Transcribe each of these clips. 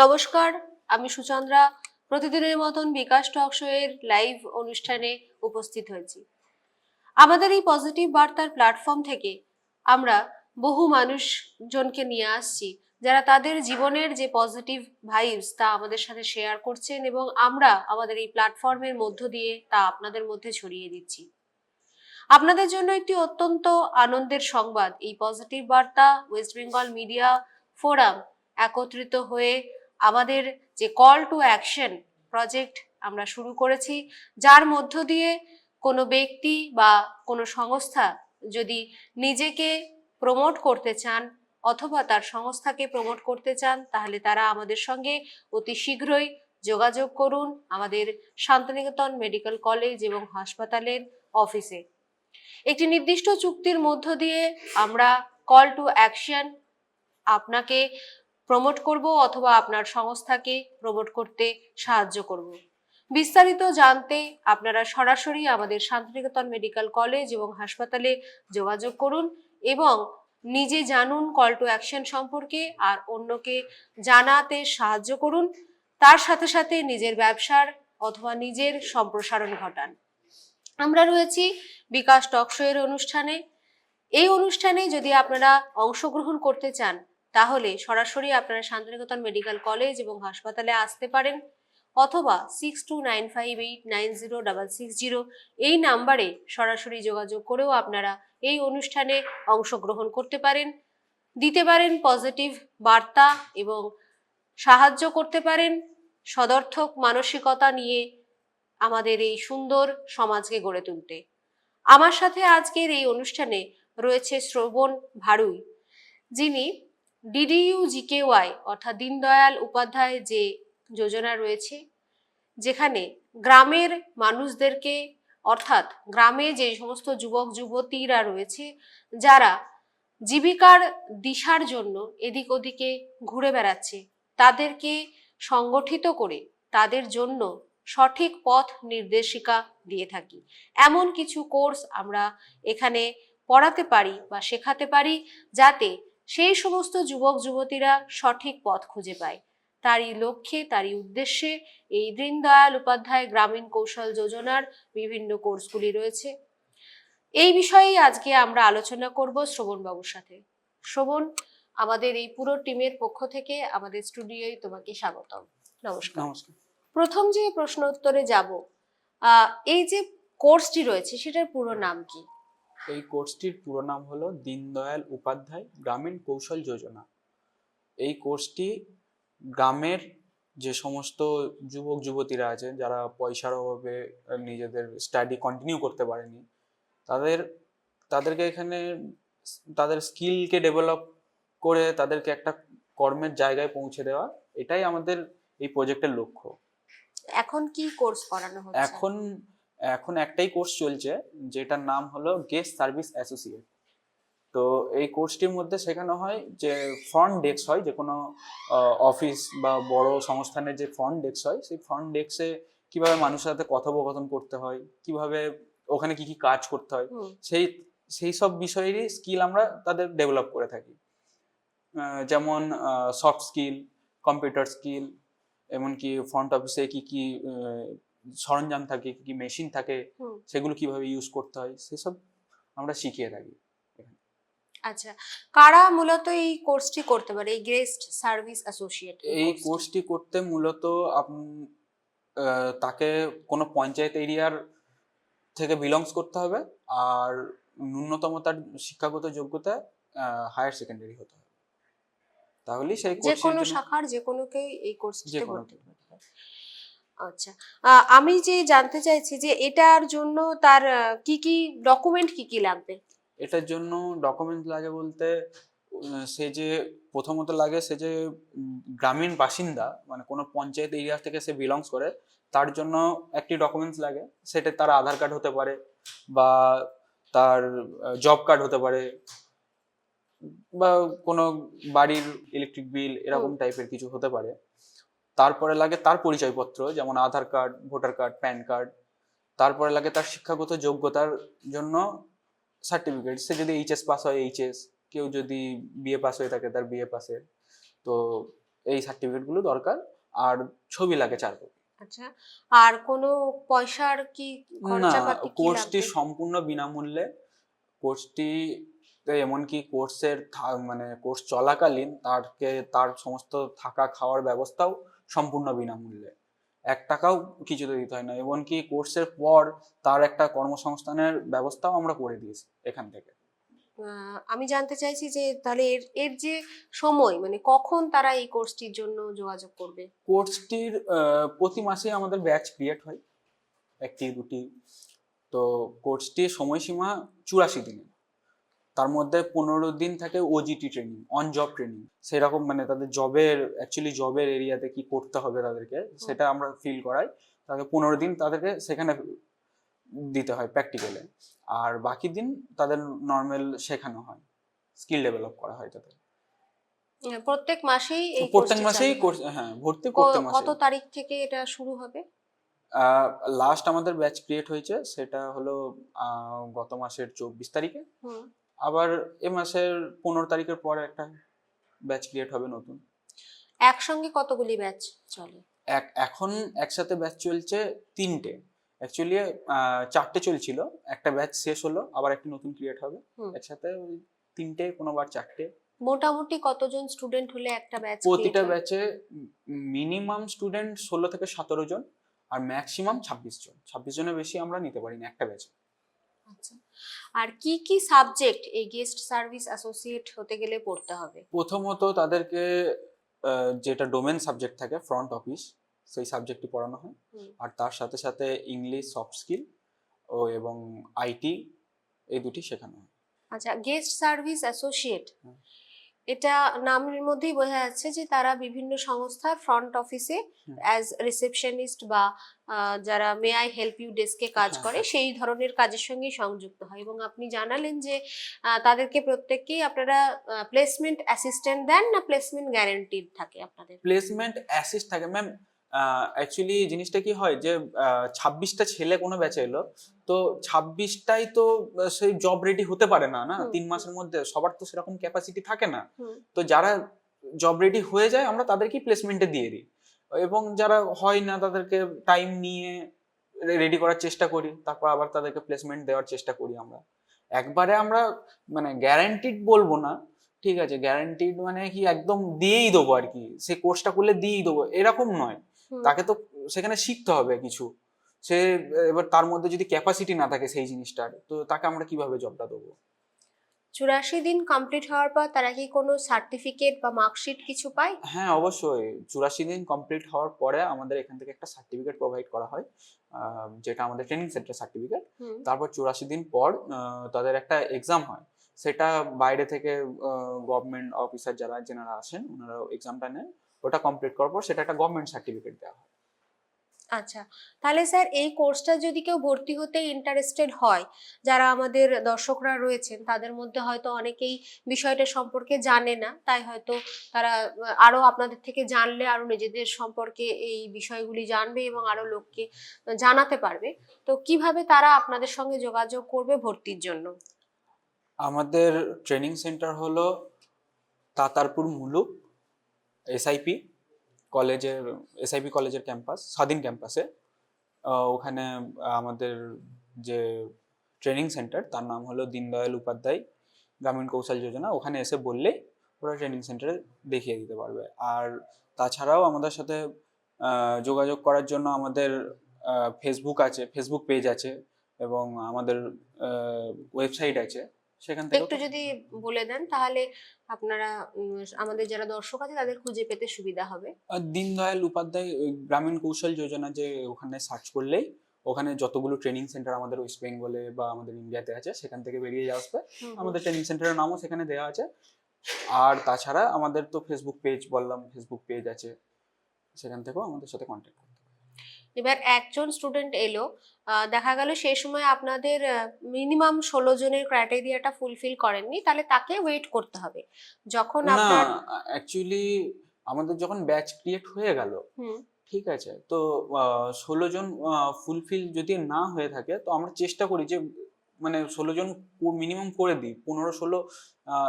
নমস্কার, আমি সুচন্দ্রা। প্রতিদিনের মতন বিকাশ টক শো এর লাইভ অনুষ্ঠানে উপস্থিত হয়েছি। আমাদের এই পজিটিভ বার্তার প্ল্যাটফর্ম থেকে আমরা বহু মানুষজনকে নিয়ে আসছি, যারা তাদের জীবনের যে পজিটিভ ভাইবস তা আমাদের সাথে শেয়ার করছেন এবং আমরা আমাদের এই প্ল্যাটফর্মের মধ্য দিয়ে তা আপনাদের মধ্যে ছড়িয়ে দিচ্ছি। আপনাদের জন্য একটি অত্যন্ত আনন্দের সংবাদ, এই পজিটিভ বার্তা ওয়েস্ট বেঙ্গল মিডিয়া ফোরাম একত্রিত হয়ে আমাদের যে কল টু অ্যাকশন প্রজেক্ট আমরা শুরু করেছি, যার মধ্য দিয়ে কোনো ব্যক্তি বা কোনো সংস্থা যদি নিজেকে প্রমোট করতে চান অথবা তার সংস্থাকে প্রমোট করতে চান, তাহলে তারা আমাদের সঙ্গে অতি শীঘ্রই যোগাযোগ করুন আমাদের শান্তিনিকেতন মেডিকেল কলেজ এবং হাসপাতালের অফিসে। একটি নির্দিষ্ট চুক্তির মধ্য দিয়ে আমরা কল টু অ্যাকশন আপনাকে প্রমোট করব অথবা আপনার সংস্থাকে প্রমোট করতে সাহায্য করব। বিস্তারিত জানতে আপনারা সরাসরি আমাদের শান্তিনিকেতন মেডিকেল কলেজ এবং হাসপাতালে যোগাযোগ করুন এবং নিজে জানুন কল টু অ্যাকশন সম্পর্কে আর অন্যকে জানাতে সাহায্য করুন। তার সাথে সাথে নিজের ব্যবসার অথবা নিজের সম্প্রসারণ ঘটান। আমরা রয়েছি বিকাশ টকশো এর অনুষ্ঠানে। এই অনুষ্ঠানে যদি আপনারা অংশগ্রহণ করতে চান তাহলে সরাসরি আপনারা শান্তিনিকেতন মেডিকেল কলেজ এবং হাসপাতালে আসতে পারেন অথবা six two nine five eight nine zero double six zero এই নাম্বারে সরাসরি যোগাযোগ করেও আপনারা এই অনুষ্ঠানে অংশগ্রহণ করতে পারেন, দিতে পারেন পজিটিভ বার্তা এবং সাহায্য করতে পারেন, সদর্থক মানসিকতা নিয়ে আমাদের এই সুন্দর সমাজকে গড়ে তুলতে। আমার সাথে আজকের এই অনুষ্ঠানে রয়েছে শ্রবণ ভারুই, যিনি ডিডিইউ জিকেওয়াই অর্থাৎ দীনদয়াল উপাধ্যায় যে যোজনা রয়েছে, যেখানে গ্রামের মানুষদেরকে, অর্থাৎ গ্রামে যে সমস্ত যুবক, যুবতীরা রয়েছে, যারা জীবিকার দিশার জন্য এদিক ওদিকে ঘুরে বেড়াচ্ছে, তাদেরকে সংগঠিত করে তাদের জন্য সঠিক পথ নির্দেশিকা দিয়ে থাকি। এমন কিছু কোর্স আমরা এখানে পড়াতে পারি বা শেখাতে পারি, যাতে সেই সমস্ত যুবক যুবতীরা সঠিক পথ খুঁজে পায়। তারই লক্ষ্যে তারই উদ্দেশ্যে এই দীনদয়াল উপাধ্যায় গ্রামীণ কৌশল যোজনার বিভিন্ন কোর্সগুলি রয়েছে। এই বিষয়েই আজকে আমরা আলোচনা করব শ্রবণ বাবুর সাথে। শ্রবণ আমাদের এই পুরো টিমের পক্ষ থেকে আমাদের স্টুডিওয় তোমাকে স্বাগতম। নমস্কার। নমস্কার। প্রথম যে প্রশ্ন উত্তরে যাব আহ, এই যে কোর্সটি রয়েছে সেটার পুরো নাম কি? এই কোর্সটির পুরো নাম হলো দীনদয়াল উপাধ্যায় গ্রামীণ কৌশল যোজনা। এই কোর্সটি গ্রামের যে সমস্ত যুবক যুবতীরা আছে যারা পয়সার অভাবে নিজেদের স্টাডি কন্টিনিউ করতে পারেনি তাদের তাদেরকে এখানে তাদের স্কিলকে ডেভেলপ করে তাদেরকে একটা কর্মের জায়গায় পৌঁছে দেওয়া এটাই আমাদের এই প্রজেক্টের লক্ষ্য। এখন কি কোর্স করানো হচ্ছে? এখন এখন একটাই কোর্স চলছে যেটার নাম হলো গেস্ট সার্ভিস অ্যাসোসিয়েট তো এই কোর্সটির মধ্যে শেখানো হয় যে ফ্রন্ট ডেস্ক হয় যে কোনো অফিস বা বড় সংস্থানের যে ফ্রন্ট ডেস্ক হয় সেই ফ্রন্ট ডেস্কে কীভাবে মানুষের সাথে কথোপকথন করতে হয় কীভাবে ওখানে কি কি কাজ করতে হয় সেই সেই সব বিষয়েরই স্কিল আমরা তাদের ডেভেলপ করে থাকি। যেমন সফট স্কিল কম্পিউটার স্কিল এমনকি ফ্রন্ট অফিসে কি কি সরঞ্জাম থাকে কি মেশিন থাকে সেগুলো কীভাবে ইউজ করতে হয় সেসব আমরা শিখিয়ে থাকি। আচ্ছা কারা মূলত এই কোর্সটি করতে পারে? এই গেস্ট সার্ভিস অ্যাসোসিয়েট এই কোর্সটি করতে মূলত তাকে কোনো পঞ্চায়েত এরিয়ার থেকে বিলংস করতে হবে আর ন্যূনতম তার শিক্ষাগত যোগ্যতা হায়ার সেকেন্ডারি হতে হবে। তাহলেই সেই যে কোনো শাখার যে কোনোকেই এই কোর্সটিতে। ভর্তি করতে পারে আচ্ছা। আমি যে জানতে চাইছি যে এটার জন্য তার কি কি ডকুমেন্ট কি কি লাগবে? এটার জন্য ডকুমেন্ট লাগে বলতে সে যে প্রথমত লাগে সে যে গ্রামীণ বাসিন্দা মানে কোনো পঞ্চায়েত এরিয়া থেকে সে বিলংস করে তার জন্য একটি ডকুমেন্টস লাগে। সেটা তার আধার কার্ড হতে পারে বা তার জব কার্ড হতে পারে বা কোনো বাড়ির ইলেকট্রিক বিল এরকম টাইপের কিছু হতে পারে। তারপরে লাগে তার পরিচয়পত্র যেমন Aadhaar card voter card PAN card. তারপরে লাগে তার শিক্ষাগত যোগ্যতার জন্য সার্টিফিকেট সে যদি এইচএস পাস হয় এইচএস কেউ যদি বিএ পাস হয়ে থাকে তার বিএ পাসের তো এই সার্টিফিকেটগুলো দরকার। আর ছবি লাগে চার কপি। আচ্ছা আর কোনো পয়সার কি খরচাপাতি কি কোর্সটি সম্পূর্ণ বিনামূল্যে। কোর্সটি এমনকি কোর্সের মানে কোর্স চলাকালীন তারকে তার সমস্ত থাকা খাওয়ার ব্যবস্থাও সম্পূর্ণ বিনামূল্যে। এক টাকাও কিছুতে দিতে হয় না এমনকি কোর্সের পর তার একটা কর্মসংস্থানের ব্যবস্থাও আমরা করে দিয়েছি এখান থেকে। আমি জানতে চাইছি যে তাহলে এর এর যে সময় মানে কখন তারা এই কোর্সটির জন্য যোগাযোগ করবে? কোর্সটির প্রতি মাসে আমাদের ব্যাচ ক্রিয়েট হয় একটি দুটি। তো কোর্সটির সময়সীমা চুরাশি দিনের। তার মধ্যে পনেরো দিন থাকে OJT training on job training সেরকম মানে তাদের জবের অ্যাকচুয়ালি জবের এরিয়াতে কি করতে হবে তাদেরকে সেটা আমরা ফিল করাই। তাকে পনেরো দিন তাদেরকে সেখানে দিতে হয় প্র্যাকটিক্যালে আর বাকি দিন তাদের নর্মাল শেখানো হয়। স্কিল ডেভেলপ করা হয় তাদের। প্রত্যেক মাসেই প্রত্যেক মাসেই হয়। হ্যাঁ ভর্তি ক- প্রত্যেক কত তারিখ থেকে এটা শুরু হবে? লাস্ট আমাদের ব্যাচ ক্রিয়েট হয়েছে সেটা হলো গত মাসের চব্বিশ তারিখে। আবার এ মাসের পনেরো তারিখের পর একটা ব্যাচ ক্রিয়েট হবে নতুন। একসঙ্গে কতগুলি ব্যাচ চলে? এক এখন একসাথে ব্যাচ চলছে তিনটে। অ্যাকচুয়ালি চারটে চলছিল। একটা ব্যাচ শেষ হলো আবার একটি নতুন ক্রিয়েট হবে। একসাথে তিনটে কোনোবার চারটে। মোটামুটি কতজন স্টুডেন্ট হলে একটা ব্যাচ প্রতিটা ব্যাচে মিনিমাম স্টুডেন্ট ষোলো থেকে সতেরো জন আর ম্যাক্সিমাম ছাব্বিশ জন। ছাব্বিশ জনের বেশি আমরা নিতে পারি না একটা ব্যাচে আর কি কি সাবজেক্ট এই গেস্ট সার্ভিস অ্যাসোসিয়েট হতে গেলে পড়তে হবে? প্রথমত তাদেরকে যেটা ডোমেন সাবজেক্ট থাকে ফ্রন্ট অফিস সেই সাবজেক্টটি পড়ানো হয়। আর তার সাথে সাথে ইংলিশ সফট স্কিল ও এবং আইটি এই দুটি শেখানো হয়। আচ্ছা গেস্ট সার্ভিস অ্যাসোসিয়েট। এটা নামের মধ্যেই বোঝা যাচ্ছে যে তারা বিভিন্ন সংস্থার ফ্রন্ট অফিসে অ্যাজ রিসেপশনিস্ট বা যারা মে আই হেল্প ইউ ডেস্কে কাজ হ্যাঁ, করে হ্যাঁ। সেই ধরনের কাজের সঙ্গেই সংযুক্ত হয় এবং আপনি জানালেন যে তাদেরকে প্রত্যেককেই আপনারা প্লেসমেন্ট অ্যাসিস্ট্যান্ট দেন না প্লেসমেন্ট গ্যারান্টিড থাকে আপনাদের? প্লেসমেন্ট অ্যাসিস্ট থাকে। ম্যাম অ্যাকচুয়ালি জিনিসটা কি হয় যে ছাব্বিশটা ছেলে কোনো ব্যাচে এলো তো ছাব্বিশটাই তো সেই জব রেডি হতে পারে না না? তিন মাসের মধ্যে সবার তো সেরকম ক্যাপাসিটি থাকে না। তো যারা জব রেডি হয়ে যায় আমরা তাদেরকেই প্লেসমেন্টে দিয়ে দিই। এবং যারা হয় না তাদেরকে টাইম নিয়ে রেডি করার চেষ্টা করি তারপর আবার তাদেরকে প্লেসমেন্ট দেওয়ার চেষ্টা করি আমরা। একবারে আমরা মানে গ্যারান্টিড বলব না ঠিক আছে? গ্যারান্টিড মানে কি একদম দিয়েই দেবো আর কি। সে কোর্সটা করলে দিয়েই দেবো এরকম নয়। তাকে তো সেখানে শিখতে হবে কিছু। সে এবার তার মধ্যে যদি ক্যাপাসিটি না থাকে সেই জিনিসটার তো তাকে আমরা কীভাবে জবটা দেবো? চুরাশি দিন কমপ্লিট হওয়ার পর তারা কি কোনো সার্টিফিকেট বা মার্কশিট কিছু পায়? হ্যাঁ অবশ্যই। চুরাশি দিন কমপ্লিট হওয়ার পরে আমাদের এখান থেকে একটা সার্টিফিকেট প্রোভাইড করা হয় যেটা আমাদের ট্রেনিং সেন্টার সার্টিফিকেট তারপর চুরাশি দিন পর তাদের একটা এক্সাম হয়। সেটা বাইরে থেকে গভর্নমেন্ট অফিসার যারা যেনারা আসেন ওনারা এক্সামটা নেন। ওটা কমপ্লিট করার পর সেটা একটা গভর্নমেন্ট সার্টিফিকেট দেওয়া হয়। আচ্ছা তাহলে স্যার এই কোর্সটা যদি কেউ ভর্তি হতে ইন্টারেস্টেড হয় যারা আমাদের দর্শকরা রয়েছেন তাদের মধ্যে হয়তো অনেকেই বিষয়টা সম্পর্কে জানে না তাই হয়তো তারা আরও আপনাদের থেকে জানলে আরও নিজেদের সম্পর্কে এই বিষয়গুলি জানবে এবং আরও লোককে জানাতে পারবে। তো কীভাবে তারা আপনাদের সঙ্গে যোগাযোগ করবে ভর্তির জন্য? আমাদের ট্রেনিং সেন্টার হলো তাতারপুর মুলুক। এসআইপি কলেজের এসআইপি কলেজের ক্যাম্পাস, স্বাধীন ক্যাম্পাসে। ওখানে আমাদের যে ট্রেনিং সেন্টার, তার নাম হলো দীনদয়াল উপাধ্যায় গ্রামীণ কৌশল যোজনা। ওখানে এসে বললে ওরা ট্রেনিং সেন্টারে দেখিয়ে দিতে পারবে। আর তাছাড়াও আমাদের সাথে যোগাযোগ করার জন্য আমাদের ফেসবুক আছে ফেসবুক পেজ আছে এবং আমাদের ওয়েবসাইট আছে। সেখান থেকে একটু যদি বলে দেন তাহলে আপনারা আমাদের যারা দর্শক আছে তাদের খুঁজে পেতে সুবিধা হবে। দীনদয়াল উপাধ্যায় গ্রামীণ কৌশল যোজনা যে ওখানে সার্চ করলেই ওখানে যতগুলো ট্রেনিং সেন্টার আমাদের ওয়েস্ট বেঙ্গলে বা আমাদের ইন্ডিয়াতে আছে সেখান থেকে বেরিয়ে যাওয়া আসবে। আমাদের ট্রেনিং সেন্টারের নামও সেখানে দেওয়া আছে। আর তাছাড়া আমাদের তো ফেসবুক পেজ বললাম ফেসবুক পেজ আছে। সেখান থেকেও আমাদের সাথে কন্ট্যাক্ট। এবার একজন স্টুডেন্ট এলো দেখা গেল সেই সময় আপনাদের মিনিমাম ষোলো জনের ক্রাইটেরিয়াটা ফুলফিল করেননি তাহলে তাকে ওয়েট করতে হবে। যখন আপনার অ্যাকচুয়ালি আমাদের যখন ব্যাচ ক্রিয়েট হয়ে গেল ঠিক আছে তো ষোলো জন ফুলফিল যদি না হয়ে থাকে তো আমরা চেষ্টা করি যে মানে ষোলো জন মিনিমাম করে দিই পনেরো ষোলো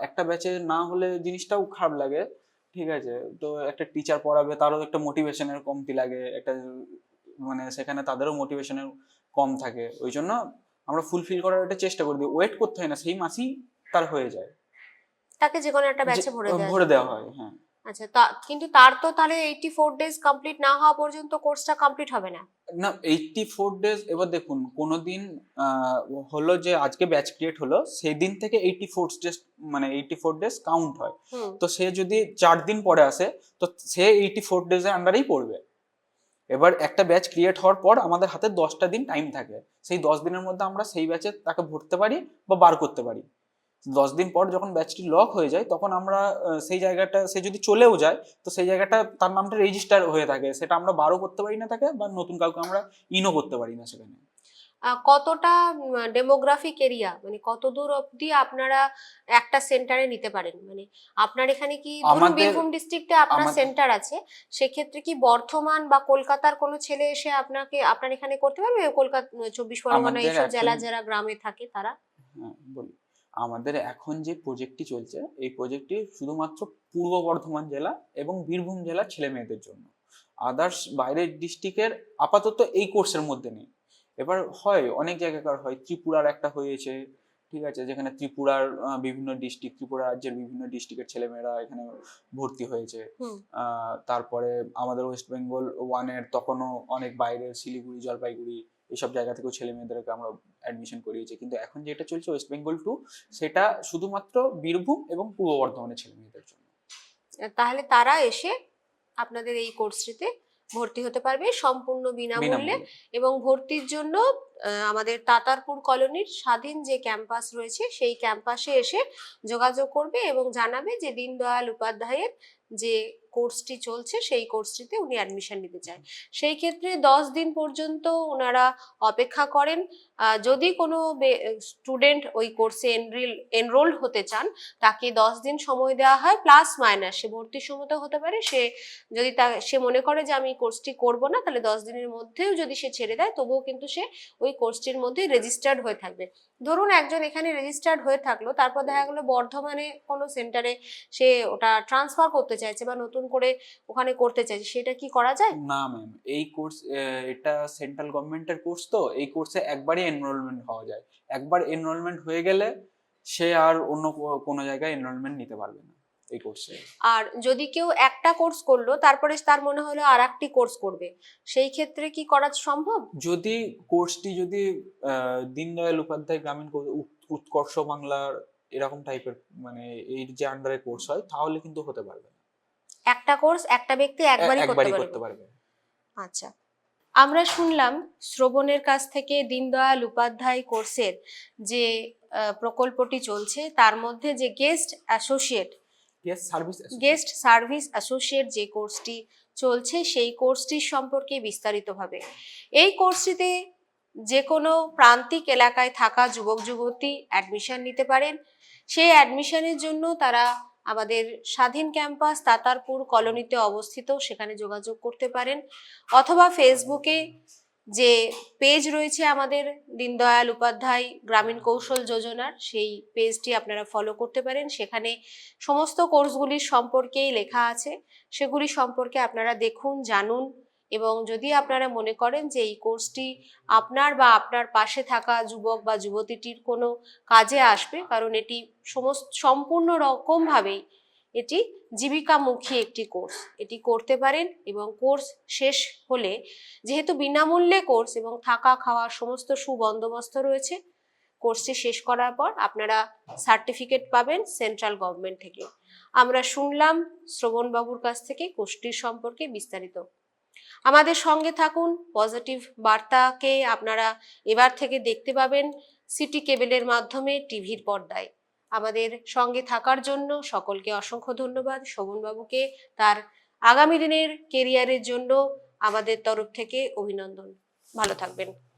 একটা ব্যাচে না হলে জিনিসটাও খারাপ লাগে ঠিক আছে তো একটা টিচার পড়াবে তারও একটা মোটিভেশনের কমতি লাগে একটা মানে সেখানে তাদেরও মোটিভেশনের কম থাকে। ওই জন্য আমরা ফুলফিল করার একটা চেষ্টা করি ওয়েট করতে হয় না সেই মাসেই তার হয়ে যায়। তাকে যে কোনো একটা ব্যাচে ভরে দেওয়া ভরে দেওয়া হয় হ্যাঁ। আচ্ছা তা কিন্তু তার তো তাহলে এইটি ফোর ডেজ কমপ্লিট না হওয়া পর্যন্ত কোর্সটা কমপ্লিট হবে না? না এইটটি ফোর ডেজ এবার দেখুন কোনোদিন আহ, হলো যে আজকে ব্যাচ ক্রিয়েট হলো সেই দিন থেকে এইটটি ফোর ডেজ মানে এইটটি ফোর ডেজ কাউন্ট হয় তো সে যদি চার দিন পরে আসে তো সে এইটি ফোর ডেজ এর আন্ডারেই পড়বে। এবার একটা ব্যাচ ক্রিয়েট হওয়ার পর আমাদের হাতে দশটা দিন টাইম থাকে। সেই দশ দিনের মধ্যে আমরা সেই ব্যাচে তাকে ভরতে পারি বা বার করতে পারি। দশ দিন পর যখন ব্যাচটি লক হয়ে যায়, তখন আমরা সেই জায়গাটা, সে যদি চলেও যায়, তো সেই জায়গাটা তার নামটা রেজিস্টার হয়ে থাকে। সেটা আমরা বারও করতে পারি না তাকে বা নতুন কাউকে আমরা ইনও করতে পারি না সেখানে। কতটা ডেমোগ্রাফিক এরিয়া মানে কত দূর অবধি আপনারা একটা সেন্টারে নিতে পারেন? মানে আপনার এখানে কি ধরুন বীরভূম ডিস্ট্রিক্টে আপনার সেন্টার আছে সেক্ষেত্রে কি বর্ধমান বা কলকাতার কোনো ছেলে এসে আপনাকে আপনার এখানে করতে পারবে? কলকাতা চব্বিশ পরগনা এইসব জেলা যারা গ্রামে থাকে তারা? হ্যাঁ বলি আমাদের এখন যে প্রজেক্টটি চলছে এই প্রজেক্টটি শুধুমাত্র পূর্ব বর্ধমান জেলা এবং বীরভূম জেলার ছেলে মেয়েদের জন্য। আদার্স বাইরের ডিস্ট্রিক্টের আপাতত এই কোর্সের মধ্যে নেই। এবার হয় অনেক জায়গাকার হয়। ত্রিপুরার একটা হয়েছে ঠিক আছে? যেখানে ত্রিপুরার বিভিন্ন ডিস্ট্রিক্ট ত্রিপুরা রাজ্যের বিভিন্ন ডিস্ট্রিক্টের ছেলেমেয়েরা এখানে ভর্তি হয়েছে। তারপরে আমাদের ওয়েস্ট বেঙ্গল ওয়ানের তখনও অনেক বাইরের শিলিগুড়ি জলপাইগুড়ি এইসব জায়গা থেকেও ছেলে মেয়েদেরকে আমরা অ্যাডমিশন করিয়েছি। কিন্তু এখন যেটা চলছে ওয়েস্ট বেঙ্গল টু সেটা শুধুমাত্র বীরভূম এবং পূর্ব বর্ধমানের ছেলে মেয়েদের জন্য। তাহলে তারা এসে আপনাদের এই কোর্সটিতে ভর্তি হতে পারবে সম্পূর্ণ বিনামূল্যে এবং ভর্তির জন্য আমাদের তাতারপুর কলোনির স্বাধীন যে ক্যাম্পাস রয়েছে সেই ক্যাম্পাসে এসে যোগাযোগ করবে এবং জানাবে যে দীনদয়াল উপাধ্যায়ের যে কোর্সটি চলছে সেই কোর্সটিতে উনি অ্যাডমিশন নিতে চায়। সেই ক্ষেত্রে দশ দিন পর্যন্ত ওনারা অপেক্ষা করেন। যদি কোনো স্টুডেন্ট ওই কোর্সে এনরিল হতে চান, তাকে দশ দিন সময় দেওয়া হয় প্লাস মাইনাস সে ভর্তির সময়তে হতে পারে, সে যদি তা, সে মনে করে যে আমি কোর্সটি করব না, তাহলে দশ দিনের মধ্যেও যদি সে ছেড়ে দেয়, তবুও কিন্তু সে ওই কোর্সটির মধ্যেই রেজিস্টার্ড হয়ে থাকবে। ধরুন একজন এখানে রেজিস্টার্ড হয়ে থাকল, তারপর দেখা গেলো বর্ধমানে কোনো সেন্টারে সে ওটা ট্রান্সফার করতে চাইছে বা নতুন করে ওখানে করতে চাইছে, সেটা কি করা যায়? না ম্যাম এই কোর্স এটা সেন্ট্রাল গভর্নমেন্টের কোর্স তো, এই কোর্সে একবারই এনরোলমেন্ট হওয়া যায়। একবার এনরোলমেন্ট হয়ে গেলে সে আর অন্য কোনো জায়গায় এনরোলমেন্ট নিতে পারবে না এই কোর্সে আর যদি কেউ একটা কোর্স করল তারপরে তার মনে হলো আর একটি কোর্স করবে সেই ক্ষেত্রে কি করা সম্ভব? যদি কোর্সটি যদি দীনদয়াল উপাধ্যায় গ্রামীণ উৎকর্ষ বাংলার এরকম টাইপের মানে এই যে আন্ডারে কোর্স হয় তাহলে কিন্তু হতে পারবে একটা কোর্স একটা ব্যক্তি একবারই করতে পারবে। আচ্ছা। আমরা শুনলাম শ্রবণের কাছ থেকে দীনদয়াল উপাধ্যায় কোর্সের যে প্রকল্পটি চলছে তার মধ্যে যে guest associate guest service associate যে কোর্সটি চলছে সেই কোর্সটির সম্পর্কে বিস্তারিতভাবে। এই কোর্সটিতে যে কোনো প্রান্তিক এলাকায় থাকা যুবক যুবতী অ্যাডমিশন নিতে পারেন। সেই অ্যাডমিশনের জন্য তারা আমাদের স্বাধীন ক্যাম্পাস তাতারপুর কলোনিতে অবস্থিত, সেখানে যোগাযোগ করতে পারেন। অথবা ফেসবুকে যে পেজ রয়েছে আমাদের দীনদয়াল উপাধ্যায় গ্রামীণ কৌশল যোজনার, সেই পেজটি আপনারা ফলো করতে পারেন। সেখানে সমস্ত কোর্সগুলির সম্পর্কেই লেখা আছে। সেগুলি সম্পর্কে আপনারা দেখুন, জানুন। এবং যদি আপনারা মনে করেন যে এই কোর্সটি আপনার বা আপনার পাশে থাকা যুবক বা যুবতীটির কোনো কাজে আসবে, কারণ এটি সমস্ত, সম্পূর্ণ রকমভাবেই এটি জীবিকামুখী একটি কোর্স। এটি করতে পারেন এবং কোর্স শেষ হলে, যেহেতু বিনামূল্যে কোর্স এবং থাকা খাওয়া সমস্ত সুবন্দোবস্ত রয়েছে, কোর্সটি শেষ করার পর আপনারা সার্টিফিকেট পাবেন সেন্ট্রাল গভর্নমেন্ট থেকে। আমরা শুনলাম শ্রবণবাবুর কাছ থেকে কোর্সটির সম্পর্কে বিস্তারিত। আমাদের সঙ্গে থাকুন পজিটিভ বার্তাকে আপনারা এবার থেকে দেখতে পাবেন সিটি কেবেলের মাধ্যমে টিভির পর্দায়। আমাদের সঙ্গে থাকার জন্য সকলকে অসংখ্য ধন্যবাদ। শোভনবাবুকে তার আগামী দিনের কেরিয়ারের জন্য আমাদের তরফ থেকে অভিনন্দন। ভালো থাকবেন।